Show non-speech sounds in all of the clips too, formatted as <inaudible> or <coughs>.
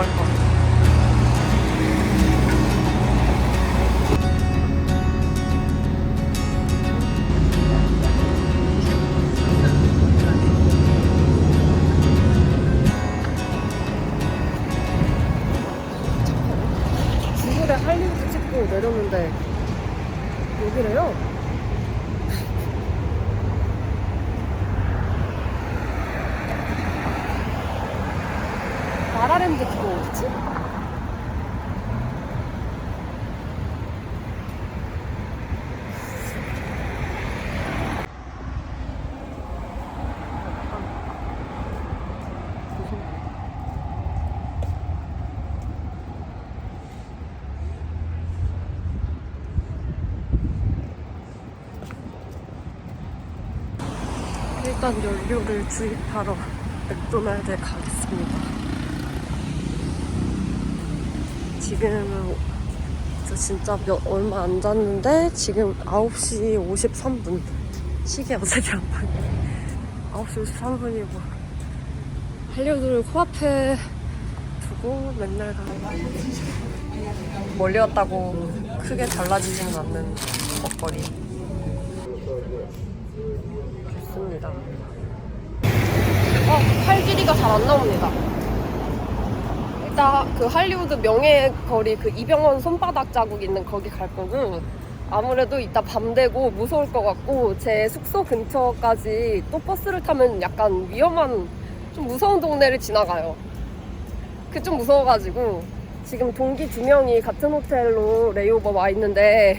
갈 일단 연료를 주입하러 맥도날드에 가겠습니다. 지금은 저 진짜 몇, 얼마 안 잤는데 지금 9시 53분. 시계 어차피 안 봐요 9시 53분이고 할리우드를 코앞에 두고 맨날 가요 멀리 왔다고 크게 달라지지는 않는 먹거리 좋습니다 어, 팔 길이가 잘 안 나옵니다 일단 그 할리우드 명예 거리 그 이병헌 손바닥 자국 있는 거기 갈 거고 아무래도 이따 밤 되고 무서울 것 같고 제 숙소 근처까지 또 버스를 타면 약간 위험한 좀 무서운 동네를 지나가요. 그 좀 무서워가지고 지금 동기 두 명이 같은 호텔로 레이오버 와 있는데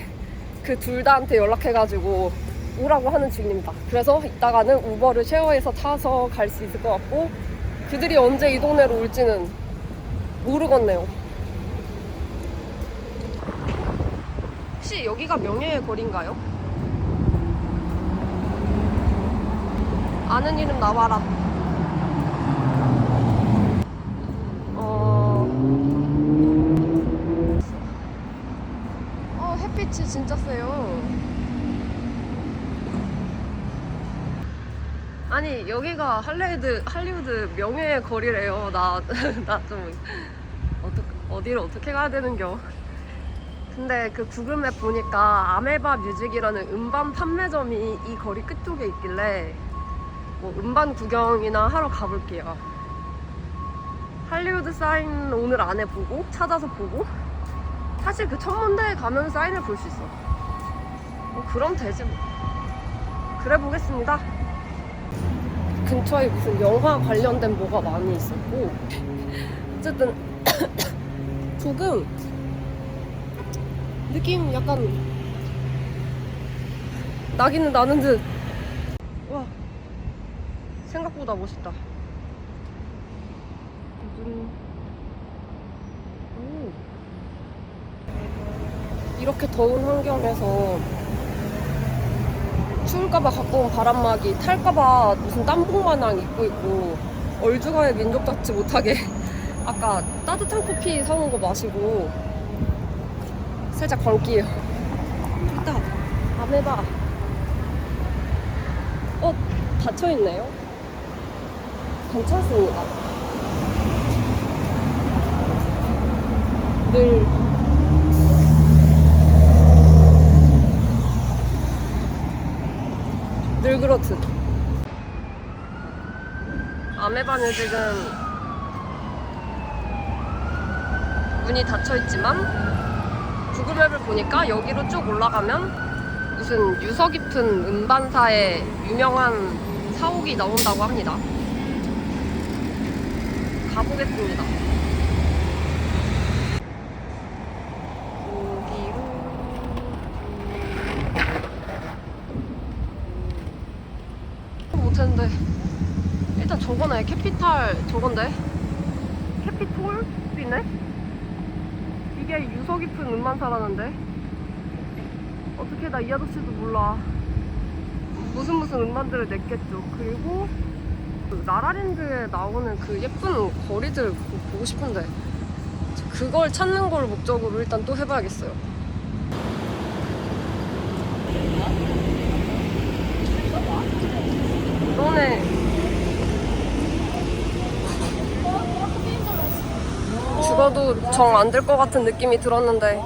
그 둘 다한테 연락해가지고 오라고 하는 중입니다. 그래서 이따가는 우버를 쉐어해서 타서 갈 수 있을 것 같고 그들이 언제 이 동네로 올지는 모르겠네요. 혹시 여기가 명예의 거리인가요? 아는 이름 나와라. 어. 어, 햇빛이 진짜 세요. 아니, 여기가 할리우드, 할리우드 명예의 거리래요. 나, <laughs> 나 좀, 어디를 어떻게 가야 되는겨. 근데 그 구글맵 보니까 아메바 뮤직이라는 음반 판매점이 이 거리 끝쪽에 있길래 뭐 음반 구경이나 하러 가볼게요. 할리우드 사인 오늘 안에 보고 찾아서 보고 사실 그 천문대에 가면 사인을 볼 수 있어. 뭐 그럼 되지 뭐. 그래 보겠습니다. 근처에 무슨 영화 관련된 뭐가 많이 있었고 <laughs> 어쨌든 <coughs> 조금 느낌 약간 나기는 나는 듯. 와 생각보다 멋있다. 눈. 오. 이렇게 더운 환경에서 추울까봐 갖고 온 바람막이 탈까봐 무슨 땀복 마냥 입고 있고 얼죽아의 민족답지 못하게 <laughs> 아까 따뜻한 커피 사온 거 마시고 살짝 걸게요. 있다. 아메바. 어, 닫혀있네요. 괜찮습니다. 늘. 그렇듯. 아메바는 지금 문이 닫혀있지만 구글맵을 보니까 여기로 쭉 올라가면 무슨 유서 깊은 음반사의 유명한 사옥이 나온다고 합니다. 가보겠습니다. 여기로 못했는데 일단 저거네 캐피탈 저건데? 캐피톨이네? 이게 유서 깊은 음반사라는데? 어떻게 나 이 아저씨도 몰라. 무슨 무슨 음반들을 냈겠죠. 그리고 그 라라랜드에 나오는 그 예쁜 거리들 보고 싶은데 그걸 찾는 걸 목적으로 일단 또 해봐야겠어요. 너네 죽어도 정안될것 같은 느낌이 들었는데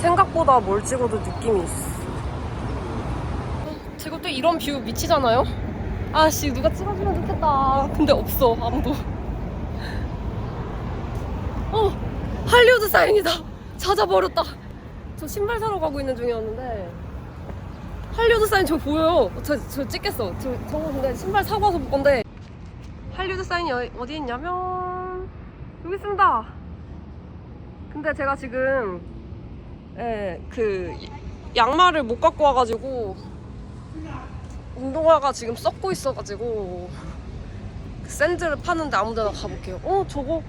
생각보다 뭘 찍어도 느낌이 있어. 지금 또 이런 뷰 미치잖아요? 아씨 누가 찍어주면 좋겠다. 근데 없어 아무도. 어 할리우드 사인이다. <laughs> 찾아버렸다. 저 신발 사러 가고 있는 중이었는데 할리우드 사인 저 보여요. 저, 저 찍겠어. 저, 저 근데 신발 사고 와서 볼 건데 할리우드 사인이 어, 어디 있냐면 여기 있습니다. 근데 제가 지금 예, 그 양말을 못 갖고 와가지고 운동화가 지금 썩고 있어가지고 그 샌들을 파는데 아무 데나 가볼게요. 어 저거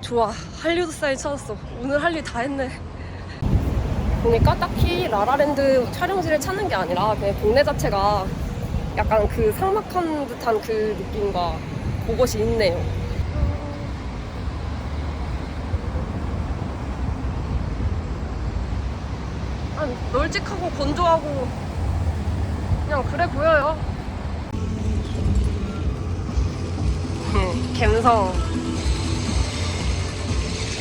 좋아 할리우드 사인 찾았어. 오늘 할 일 다 했네. 보니까 딱히 라라랜드 촬영지를 찾는 게 아니라 그냥 동네 자체가 약간 그 삭막한 듯한 그 느낌과 그것이 있네요. 아, 널찍하고 건조하고 그냥 그래 보여요. 갬성.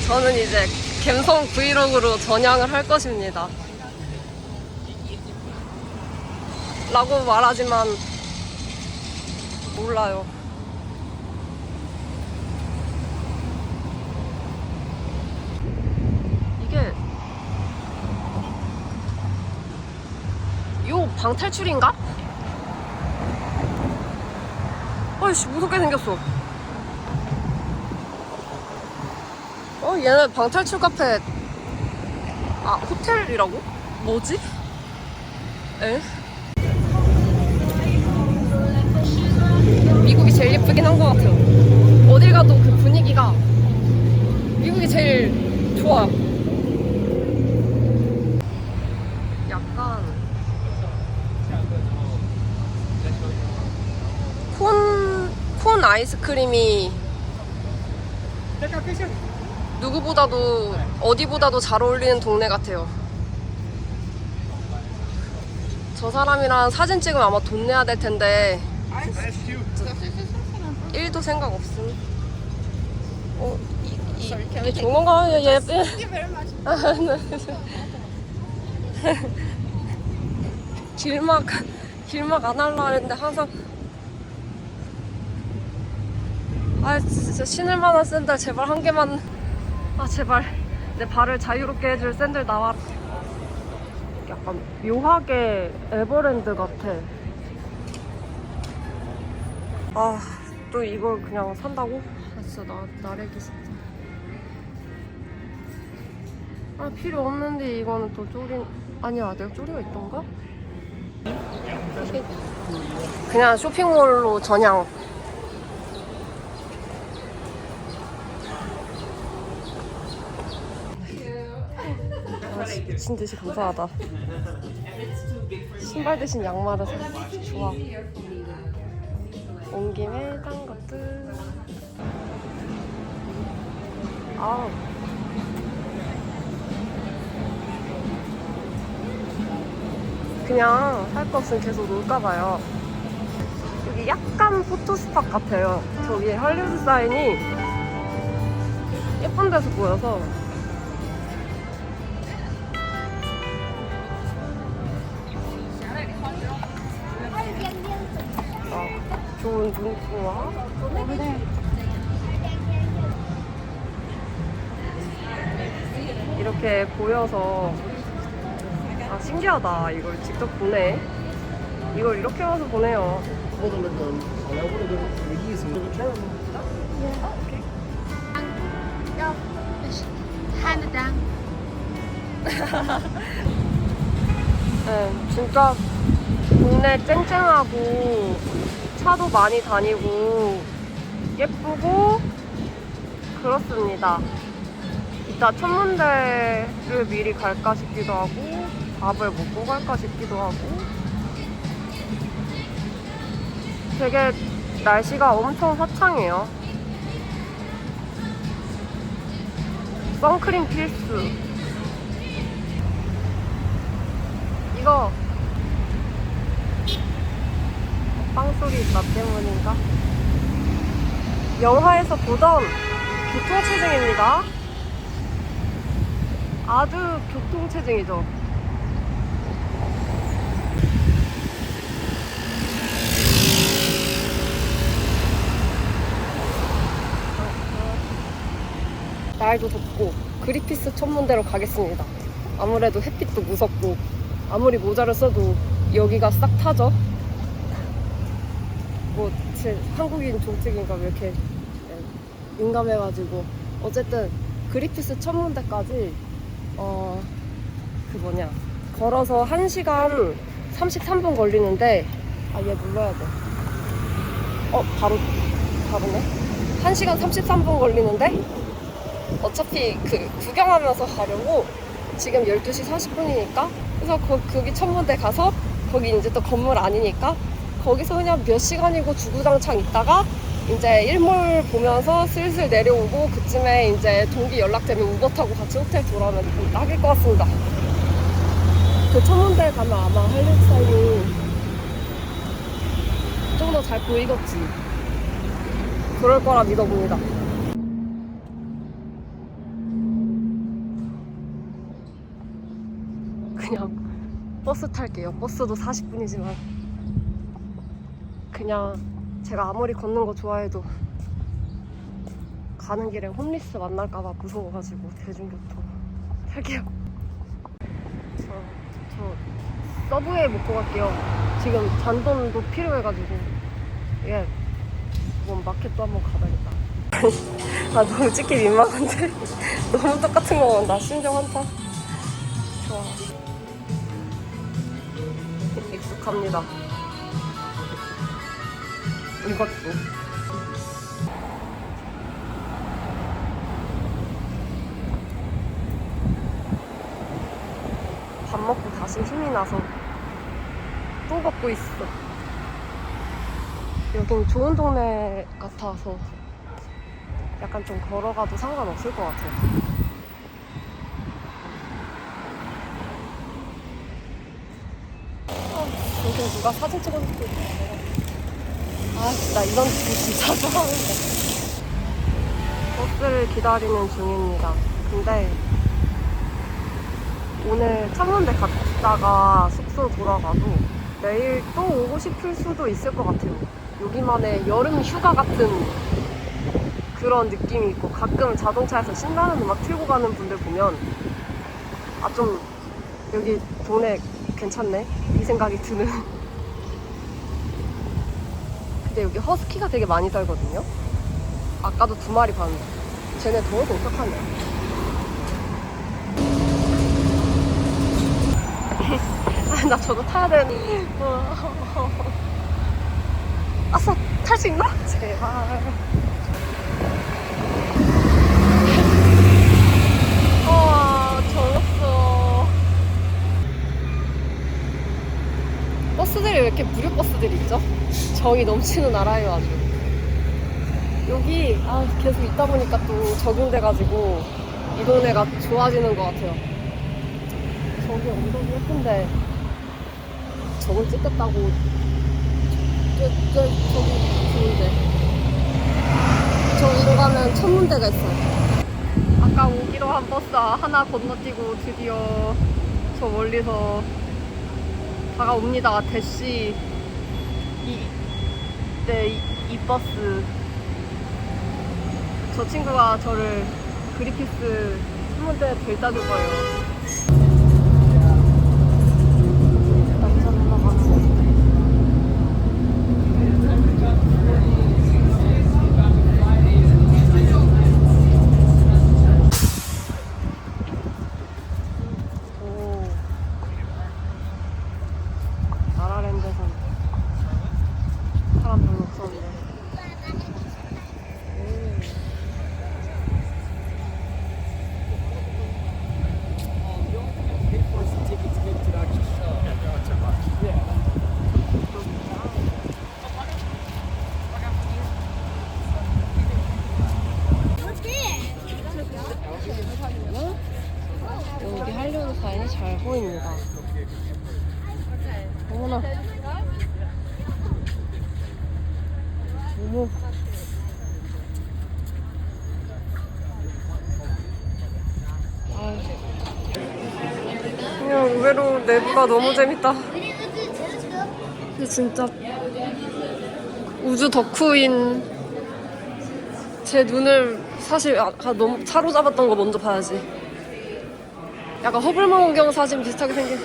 저는 이제 갬성 브이로그로 전향을 할 것입니다. 라고 말하지만 몰라요. 이게 요 방탈출인가? 어이씨 무섭게 생겼어. 어 얘네 방탈출 카페 아 호텔이라고? 뭐지? 에? 미국이 제일 예쁘긴 한 것 같아요. 어딜 가도 그 분위기가 미국이 제일 좋아요. 약간 콘, 콘 아이스크림이 누구보다도 어디보다도 잘 어울리는 동네 같아요. 저 사람이랑 사진 찍으면 아마 돈 내야 될 텐데 1도 생각 없음. 어, 이, 이, 이게 좋은 건가? 예, 예. 길막, 길막 안 할라 했는데 항상 아 진짜 신을 만한 샌들 제발 한 개만 아 제발. 내 발을 자유롭게 해줄 샌들 나와라. 약간 묘하게 에버랜드 같아. 아 또 이걸 그냥 산다고? 아 진짜 나, 나래기 진짜 아 필요 없는데 이거는 또 쪼리 아니야 내가 쪼리가 있던가? 그냥 쇼핑몰로 전향 아, 씨, 미친 듯이 감사하다. 신발 대신 양말을 샀어. 좋아. 온 김에 딴 것들. 아. 그냥 할거 없으면 계속 놀까 봐요. 여기 약간 포토스팟 같아요. 저기 할리우드 사인이 예쁜 데서 보여서 좋은 눈구와 이렇게 보여서 아 신기하다. 이걸 직접 보네. 이걸 이렇게 와서 it down. <laughs> 네, 진짜 동네 쨍쨍하고 차도 많이 다니고 예쁘고 그렇습니다. 이따 천문대를 미리 갈까 싶기도 하고 밥을 먹고 갈까 싶기도 하고 되게 날씨가 엄청 화창해요. 선크림 필수. 이거 한국이 있다 때문인가? 영화에서 보던 교통체증입니다. 아주 교통체증이죠. 날도 덥고 그리피스 천문대로 가겠습니다. 아무래도 햇빛도 무섭고 아무리 모자를 써도 여기가 싹 타죠. 뭐제 한국인 종특인가 왜 이렇게 네, 민감해가지고 어쨌든 그리피스 천문대까지 어 그 뭐냐 걸어서 1시간 33분 걸리는데 아 얘 눌러야 돼. 어 바로 바로네. 1시간 33분 걸리는데 어차피 그 구경하면서 가려고 지금 12시 40분이니까 그래서 거, 거기 천문대 가서 거기 이제 또 건물 아니니까 거기서 그냥 몇 시간이고 주구장창 있다가 이제 일몰 보면서 슬슬 내려오고 그쯤에 이제 동기 연락되면 우버 타고 같이 호텔 돌아오면 딱일 것 같습니다. 그 천문대 가면 아마 사인이 좀 더 잘 보이겠지. 그럴 거라 믿어봅니다. 그냥 버스 탈게요. 버스도 40분이지만 그냥 제가 아무리 걷는 거 좋아해도 가는 길에 홈리스 만날까봐 무서워가지고 대중교통 탈게요. 저, 저 서브웨이 먹고 갈게요. 지금 잔돈도 필요해가지고 예, 이번 마켓도 한번 가봐야겠다. <laughs> 아 너무 찍기 민망한데 <laughs> 너무 똑같은 거나 심정 한타. 좋아. <laughs> 익숙합니다. 이것도. 밥 먹고 다시 힘이 나서 또 걷고 있어. 여긴 좋은 동네 같아서 약간 좀 걸어가도 상관없을 것 같아요. 여기 누가 사진 찍어놓고 있어. 아, 나 이런 거 진짜 좋아하는데. 버스를 기다리는 중입니다. 근데 오늘 천문대 갔다가 숙소 돌아가도 내일 또 오고 싶을 수도 있을 것 같아요. 여기만의 여름 휴가 같은 그런 느낌이 있고 가끔 자동차에서 신나는 음악 틀고 가는 분들 보면 아 좀 여기 동네 괜찮네 이 생각이 드는 근데 여기 허스키가 되게 많이 살거든요? 아까도 두 마리 봤는데. 쟤네 더 공격하네. 아, <laughs> 나 저거 타야 되는 <laughs> 아싸 탈 수 있나? 제발 아 절었어 버스들이 왜 이렇게 무료 버스들이 있죠? 정이 넘치는 나라예요 아주. 여기 아 계속 있다 보니까 또 적응돼가지고 이 동네가 좋아지는 것 같아요. 저기 언덕이 예쁜데 저걸 찍겠다고 저, 저, 저기 좋은데. 저 위로 가면 천문대가 있어요. 아까 오기로 한 버스 하나 건너뛰고 드디어 저 멀리서 다가옵니다. 대시 이, 네, 이, 이 버스. 저 친구가 저를 그리피스 천문대에 데려다 줄 거예요. 남자 올라가고. 오. 나라랜드에선 사람 별로 없었는데. 오. 여기 한려도 사인이 잘 보입니다. 어머나. 어머. 아유. 그냥 의외로 내부가 너무 재밌다. 근데 진짜 우주 덕후인 제 눈을 사실 아까 너무 사로잡았던 거 먼저 봐야지. 약간 허블망원경 사진 비슷하게 생긴.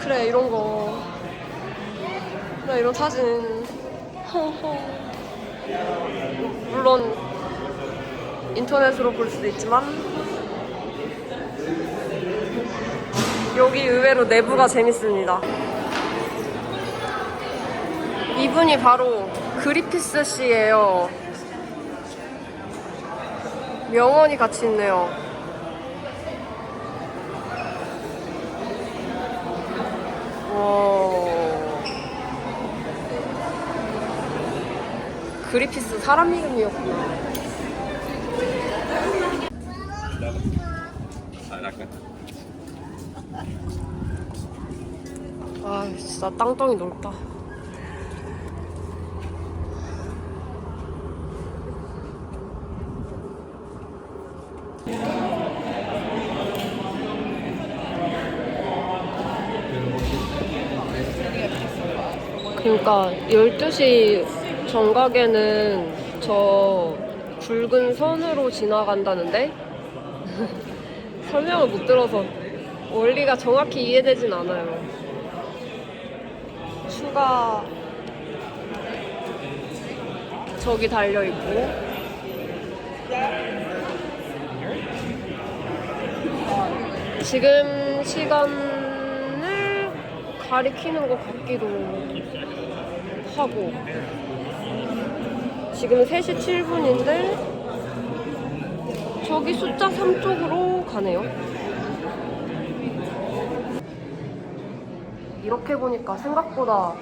그래 이런 거. 그래 이런 사진. 물론 인터넷으로 볼 수도 있지만 여기 의외로 내부가 재밌습니다. 이분이 바로 그리피스 씨예요. 명언이 같이 있네요. 와. 그리피스 사람 이름이었구나. 아, 진짜 땅덩이 넓다. 그러니까 12시 정각에는 저 굵은 선으로 지나간다는데 <laughs> 설명을 못 들어서 원리가 정확히 이해되진 않아요. 추가 저기 달려 있고 지금 시간을 가리키는 것 같기도 하고 지금 3시 7분인데 저기 숫자 3 쪽으로 가네요. 이렇게 보니까 생각보다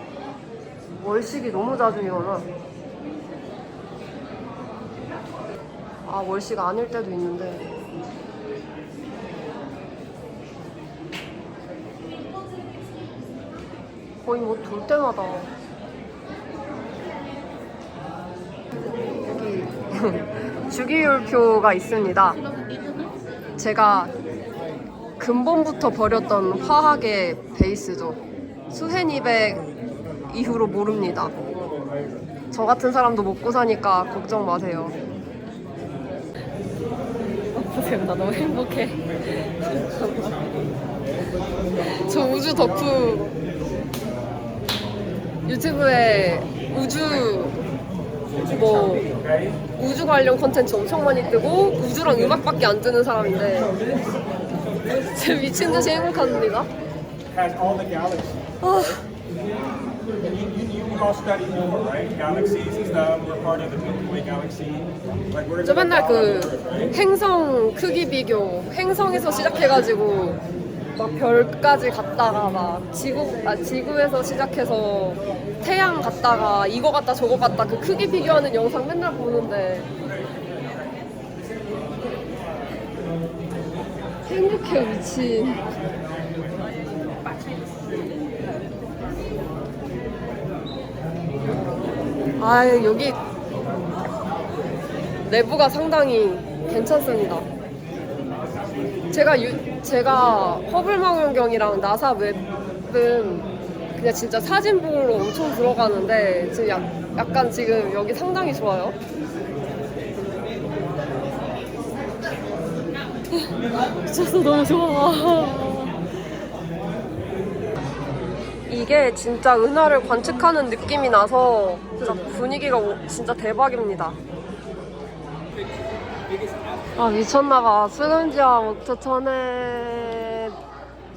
월식이 너무 자주 일어나. 아, 월식 아닐 때도 있는데. 거의 뭐 돌 때마다. 여기 <laughs> 주기율표가 있습니다. 제가 근본부터 버렸던 화학의 베이스죠. 200 이후로 모릅니다. 저 같은 사람도 먹고 사니까 걱정 마세요. 보세요, 나 너무 행복해. <laughs> 저 우주 덕후 유튜브에 우주 뭐 우주 관련 콘텐츠 엄청 많이 뜨고 우주랑 음악밖에 안 뜨는 사람인데 제 미친 듯이 행복합니다. 아, 저 맨날 그 행성 크기 비교, 행성에서 시작해가지고 막 별까지 갔다가 막 지구, 아 지구에서 시작해서 태양 갔다가 이거 갔다 저거 갔다 그 크기 비교하는 영상 맨날 보는데 행복해 미친. 아 여기 내부가 상당히 괜찮습니다. 제가 유, 제가 허블망원경이랑 나사 웹은 그냥 진짜 사진 보러 엄청 들어가는데 지금 약, 약간 지금 여기 상당히 좋아요. <laughs> 미쳤어 너무 좋아. 이게 진짜 은하를 관측하는 느낌이 나서 진짜 분위기가 오- 진짜 대박입니다. 아 미쳤나봐 수금지와 목표 전에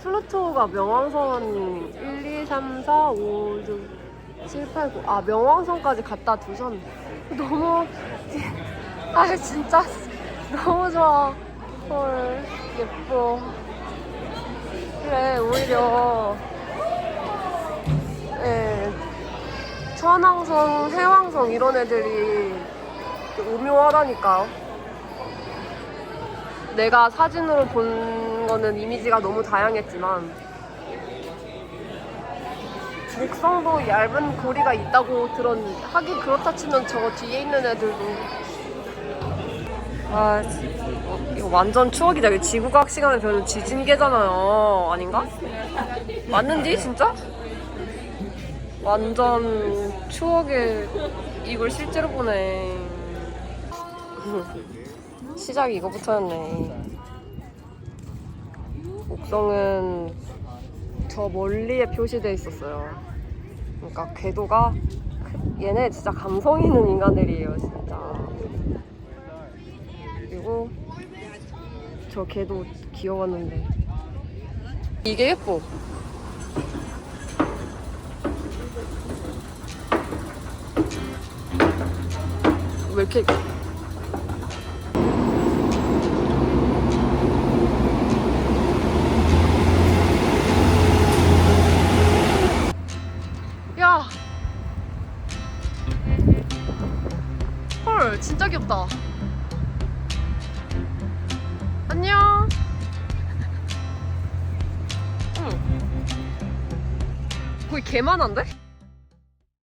플루토가 명왕선 1, 2, 3, 4, 5, 6, 7, 8, 9. 아 명왕선까지 갖다 두셨네. 너무 <laughs> 아 진짜 <laughs> 너무 좋아. 헐 예뻐. 그래 오히려 예 천왕성, 해왕성 이런 애들이 오묘하다니까. 내가 사진으로 본 거는 이미지가 너무 다양했지만 목성도 얇은 고리가 있다고 들었는데 하긴 그렇다 치면 저 뒤에 있는 애들도 아 어, 이거 완전 추억이다 이거 지구과학 시간에 배우는 지진계잖아요 아닌가? 맞는지 진짜? 완전 추억의 이걸 실제로 보네 <laughs> 시작이 이거부터였네 목성은 저 멀리에 표시돼 있었어요. 그러니까 궤도가 크- 얘네 진짜 감성 있는 인간들이에요, 진짜. 그리고 저 궤도 귀여웠는데 이게 예뻐. 왜 이렇게 귀엽다. 안녕. 응. 거기 개 많은데?